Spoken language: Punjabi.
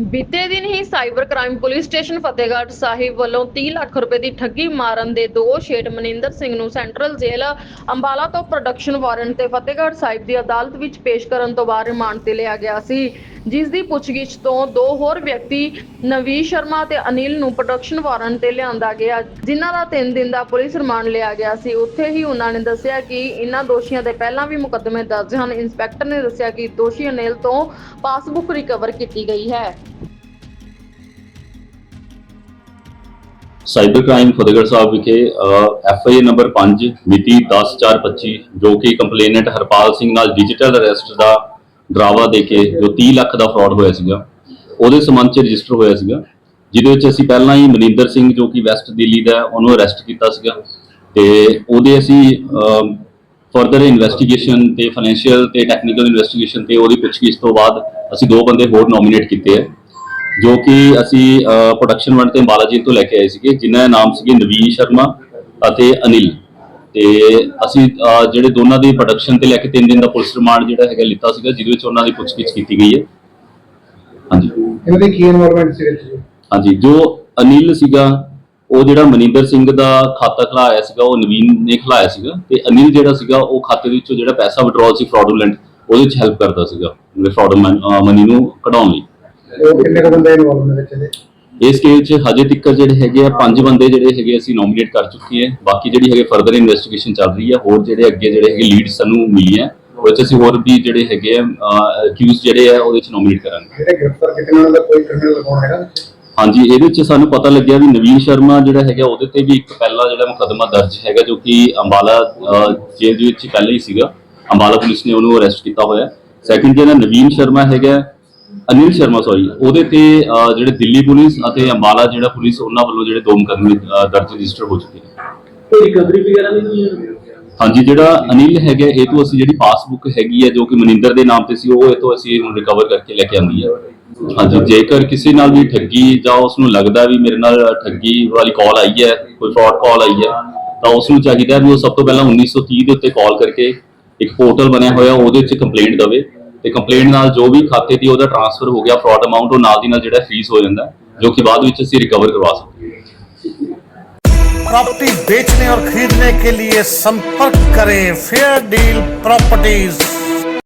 ਬੀਤੇ ਦਿਨ ਹੀ cyber crime police station Fatehgarh Sahib ਵੱਲੋਂ 30 ਲੱਖ ਰੁਪਏ ਦੀ ਠੱਗੀ ਮਾਰਨ ਦੇ ਦੋਸ਼ ਹੇਠ ਮਨਿੰਦਰ ਸਿੰਘ ਨੂੰ ਸੈਂਟਰਲ ਜੇਲ੍ਹ ਅੰਬਾਲਾ ਤੋਂ ਪ੍ਰੋਡਕਸ਼ਨ ਵਾਰੰਟ ਤੇ ਫਤਿਹਗੜ੍ਹ ਸਾਹਿਬ ਦੀ ਅਦਾਲਤ ਵਿੱਚ ਪੇਸ਼ ਕਰਨ ਤੋਂ ਬਾਅਦ ਰਿਮਾਂਡ ਤੇ ਲਿਆ ਗਿਆ ਸੀ। ਜਿਸ ਦੀ ਪੁੱਛਗਿੱਛ ਤੋਂ ਦੋ ਹੋਰ ਵਿਅਕਤੀ, ਨਵੀਨ ਸ਼ਰਮਾ ਤੇ ਅਨਿਲ ਨੂੰ ਪ੍ਰੋਡਕਸ਼ਨ ਵਾਰੰਟ ਤੇ ਲਿਆਂਦਾ ਗਿਆ, ਜਿਨ੍ਹਾਂ ਦਾ 3 ਦਿਨ ਦਾ ਪੁਲਿਸ ਰਿਮਾਂਡ ਲਿਆ ਗਿਆ ਸੀ। ਉੱਥੇ ਹੀ ਉਹਨਾਂ ਨੇ ਦੱਸਿਆ ਕਿ ਇਨ੍ਹਾਂ ਦੋਸ਼ੀਆਂ ਦੇ ਪਹਿਲਾਂ ਵੀ ਮੁਕੱਦਮੇ ਦਰਜ ਹਨ। ਇੰਸਪੈਕਟਰ ਨੇ ਦੱਸਿਆ ਕਿ ਦੋਸ਼ੀ ਅਨਿਲ ਤੋਂ ਪਾਸਬੁੱਕ ਰਿਕਵਰ ਕੀਤੀ ਗਈ ਹੈ। ਸਾਈਬਰ ਕ੍ਰਾਈਮ ਫਤਿਹਗੜ੍ਹ ਸਾਹਿਬ ਵਿਖੇ ਐਫ ਆਈ ਨੰਬਰ 5 ਮਿਤੀ 10/4/25 ਜੋ ਕਿ ਕੰਪਲੇਨੈਂਟ ਹਰਪਾਲ ਸਿੰਘ ਨਾਲ ਡਿਜੀਟਲ ਅਰੈਸਟ ਦਾ ਡਰਾਵਾ ਦੇ ਕੇ ਜੋ 30 ਲੱਖ ਦਾ ਫਰਾਡ ਹੋਇਆ ਸੀਗਾ, ਉਹਦੇ ਸੰਬੰਧ ਚ ਰਜਿਸਟਰ ਹੋਇਆ ਸੀਗਾ, ਜਿਹਦੇ ਵਿੱਚ ਅਸੀਂ ਪਹਿਲਾਂ ਹੀ ਮਨਿੰਦਰ ਸਿੰਘ ਜੋ ਕਿ ਵੈਸਟ ਦਿੱਲੀ ਦਾ ਉਹਨੂੰ ਅਰੈਸਟ ਕੀਤਾ ਸੀਗਾ ਤੇ ਉਹਦੇ ਅਸੀਂ ਫਰਦਰ ਇਨਵੈਸਟੀਗੇਸ਼ਨ ਤੇ ਫਾਈਨੈਂਸ਼ੀਅਲ ਤੇ ਟੈਕਨੀਕਲ ਇਨਵੈਸਟੀਗੇਸ਼ਨ ਤੇ ਉਹਦੀ ਪੁੱਛਗਿੱਛ ਤੋਂ ਬਾਅਦ ਅਸੀਂ ਦੋ ਬੰਦੇ ਹੋਰ ਨੋਮੀਨੇਟ ਕੀਤੇ ਹੈ ਜੋ ਕਿ ਅਸੀਂ ਪ੍ਰੋਡਕਸ਼ਨ ਵੰਡ ਤੇ ਅੰਬਾਲਾ ਜੀ ਤੋਂ ਲੈ ਕੇ ਆਏ ਸੀਗੇ, ਜਿਨ੍ਹਾਂ ਦਾ ਨਾਮ ਸੀਗੇ ਨਵੀਨ ਸ਼ਰਮਾ ਅਤੇ ਅਨਿਲ। ਤੇ ਅਸੀਂ ਅਹ, ਜਿਹੜੇ ਦੋਨਾਂ ਦੀ ਪ੍ਰੋਡਕਸ਼ਨ ਤੇ ਲੈ ਕੇ 3 ਦਿਨ ਦਾ ਪੁਲਿਸ ਰਿਮਾਂਡ ਜਿਹੜਾ ਹੈਗਾ ਲਿੱਤਾ ਸੀਗਾ ਜਿਹਦੇ ਵਿੱਚ ਉਹਨਾਂ ਦੀ ਪੁੱਛਗਿੱਛ ਕੀਤੀ ਗਈ ਹੈ। ਹਾਂਜੀ। ਇਹਨਾਂ ਦੀ ਕੀ ਇਨਵੋਲਵਮੈਂਟ ਸੀ ਵਿੱਚ? ਹਾਂਜੀ ਜੋ ਅਨਿਲ ਸੀਗਾ ਉਹ ਜਿਹੜਾ ਮਨਿੰਦਰ ਸਿੰਘ ਦਾ ਖਾਤਾ ਖਲਾਇਆ ਸੀਗਾ ਉਹ ਨਵੀਨ ਨੇ ਖਲਾਇਆ ਸੀਗਾ ਤੇ ਅਨਿਲ ਜਿਹੜਾ ਸੀਗਾ ਉਹ ਖਾਤੇ ਦੇ ਵਿੱਚੋਂ ਜਿਹੜਾ ਪੈਸਾ ਵਿਡਰਾਅਲ ਸੀ ਫਰਾਡੂਲੈਂਟ ਉਹਦੇ ਵਿੱਚ ਹੈਲਪ ਕਰਦਾ ਸੀਗਾ ਫਰਾਡ ਮਨੀ ਨੂੰ ਕਢਾਉਣ ਲਈ। ਉਹ ਕਿੰਨੇ ਕੁ ਬੰਦੇ ਇਨਵੋਲਵ ਨੇ ਵਿੱਚ ਇਹਦੇ? ਇਸ ਕੇਸ 'ਚ ਹਜੇ ਤੱਕ ਜਿਹੜੇ ਹੈਗੇ ਆ ਪੰਜ ਬੰਦੇ ਜਿਹੜੇ ਹੈਗੇ ਅਸੀਂ ਨੋਮੀਨੇਟ ਕਰ ਚੁੱਕੇ ਹਾਂ। ਬਾਕੀ ਜਿਹੜੀ ਹੈਗੇ ਫਰਦਰ ਇਨਵੈਸਟੀਗੇਸ਼ਨ ਚੱਲ ਰਹੀ ਹੈ ਹੋਰ ਜਿਹੜੇ ਅੱਗੇ ਜਿਹੜੇ ਹੈਗੇ ਲੀਡ ਸਾਨੂੰ ਮਿਲੀ ਹੈ ਉਹਦੇ 'ਚ ਅਸੀਂ ਹੋਰ ਵੀ ਜਿਹੜੇ ਹੈਗੇ ਆ ਅਕਿਊਜ਼ ਜਿਹੜੇ ਆ ਉਹਦੇ 'ਚ ਨੋਮੀਨੇਟ ਕਰਾਂਗੇ। ਜਿਹੜੇ ਗ੍ਰਿਫਤਾਰ ਕੀਤੇ ਉਹਨਾਂ ਦਾ ਕੋਈ ਕ੍ਰਿਮੀਨਲ ਰਿਕਾਰਡ ਹੈਗਾ? ਵਿੱਚ? ਹਾਂਜੀ ਇਹਦੇ 'ਚ ਸਾਨੂੰ ਪਤਾ ਲੱਗਿਆ ਵੀ ਨਵੀਨ ਸ਼ਰਮਾ ਜਿਹੜਾ ਹੈਗਾ ਉਹਦੇ ਤੇ ਵੀ ਇੱਕ ਪਹਿਲਾ ਜਿਹੜਾ ਮੁਕੱਦਮਾ ਦਰਜ ਹੈਗਾ ਜੋ ਕਿ ਅੰਬਾਲਾ ਜੇਲ੍ਹ ਦੇ ਵਿੱਚ ਪਹਿਲਾਂ ਹੀ ਸੀਗਾ। ਅੰਬਾਲਾ ਪੁਲਿਸ ਨੇ ਉਹਨੂੰ ਅਰੈਸਟ ਕੀਤਾ ਹੋਇਆ। ਸੈਕੰਡ ਜਿਹੜਾ ਨਵੀਨ ਸ਼ਰਮਾ ਹੈਗਾ ਅਨਿਲ ਸ਼ਰਮਾ ਸੌਰੀ ਉਹਦੇ ਤੇ ਅਹ, ਜਿਹੜੇ ਦਿੱਲੀ ਪੁਲਿਸ ਅਤੇ ਅੰਬਾਲਾ ਜਿਹੜਾ ਪੁਲਿਸ ਉਹਨਾਂ ਵੱਲੋਂ ਜਿਹੜੇ ਦੋ ਮੁਕੱਦਮੇ ਅਹ, ਦਰਜ ਰਜਿਸਟਰ ਹੋ ਚੁੱਕੇ ਨੇ। ਕੋਈ ਰਿਕਵਰੀ ਵਗੈਰਾ ਵੀ ਨਹੀਂ ਹੈ? ਹਾਂਜੀ ਜਿਹੜਾ ਅਨਿਲ ਹੈਗਾ ਇਹ ਤੋਂ ਅਸੀਂ ਜਿਹੜੀ ਪਾਸਬੁੱਕ ਹੈਗੀ ਹੈ ਜੋ ਕਿ ਮਨਿੰਦਰ ਦੇ ਨਾਮ ਤੇ ਸੀ ਉਹ ਇਹ ਤੋਂ ਅਸੀਂ ਹੁਣ ਰਿਕਵਰ ਕਰਕੇ ਲੈ ਕੇ ਆਂਦੀ ਹੈ। ਹਾਂਜੀ ਜੇਕਰ ਕਿਸੇ ਨਾਲ ਵੀ ਠੱਗੀ ਜਾਂ ਉਸ ਨੂੰ ਲੱਗਦਾ ਵੀ ਮੇਰੇ ਨਾਲ ਠੱਗੀ ਵਾਲੀ ਕਾਲ ਆਈ ਹੈ ਕੋਈ ਫਰਾਡ ਕਾਲ ਆਈ ਹੈ ਤਾਂ ਉਸ ਨੂੰ ਚਾਹੀਦਾ ਵੀ ਉਹ ਸਭ ਤੋਂ ਪਹਿਲਾਂ 1930 ਦੇ ਉੱਤੇ ਕਾਲ ਕਰਕੇ ਇੱਕ ਪੋਰਟਲ ਬਣਿਆ ਹੋਇਆ ਉਹਦੇ ਵਿੱਚ ਕੰਪਲੇਂਟ ਦਵੇ। ਤੇ ਕੰਪਲੇਂਟ ਨਾਲ ਜੋ ਵੀ ਖਾਤੇ ਦੀ ਉਹਦਾ ਟ੍ਰਾਂਸਫਰ ਹੋ ਗਿਆ ਫਰਾਡ ਅਮਾਉਂਟ ਉਹ ਨਾਲ ਦੀ ਨਾਲ ਜਿਹੜਾ ਫ੍ਰੀਜ਼ ਹੋ ਜਾਂਦਾ ਹੈ, ਜੋ ਕਿ ਬਾਅਦ ਵਿੱਚ ਅਸੀਂ ਰਿਕਵਰ ਕਰਵਾ ਸਕਦੇ ਹਾਂ प्रॉपर्टी बेचने और खरीदने के लिए संपर्क करें फेयर डील प्रॉपर्टीज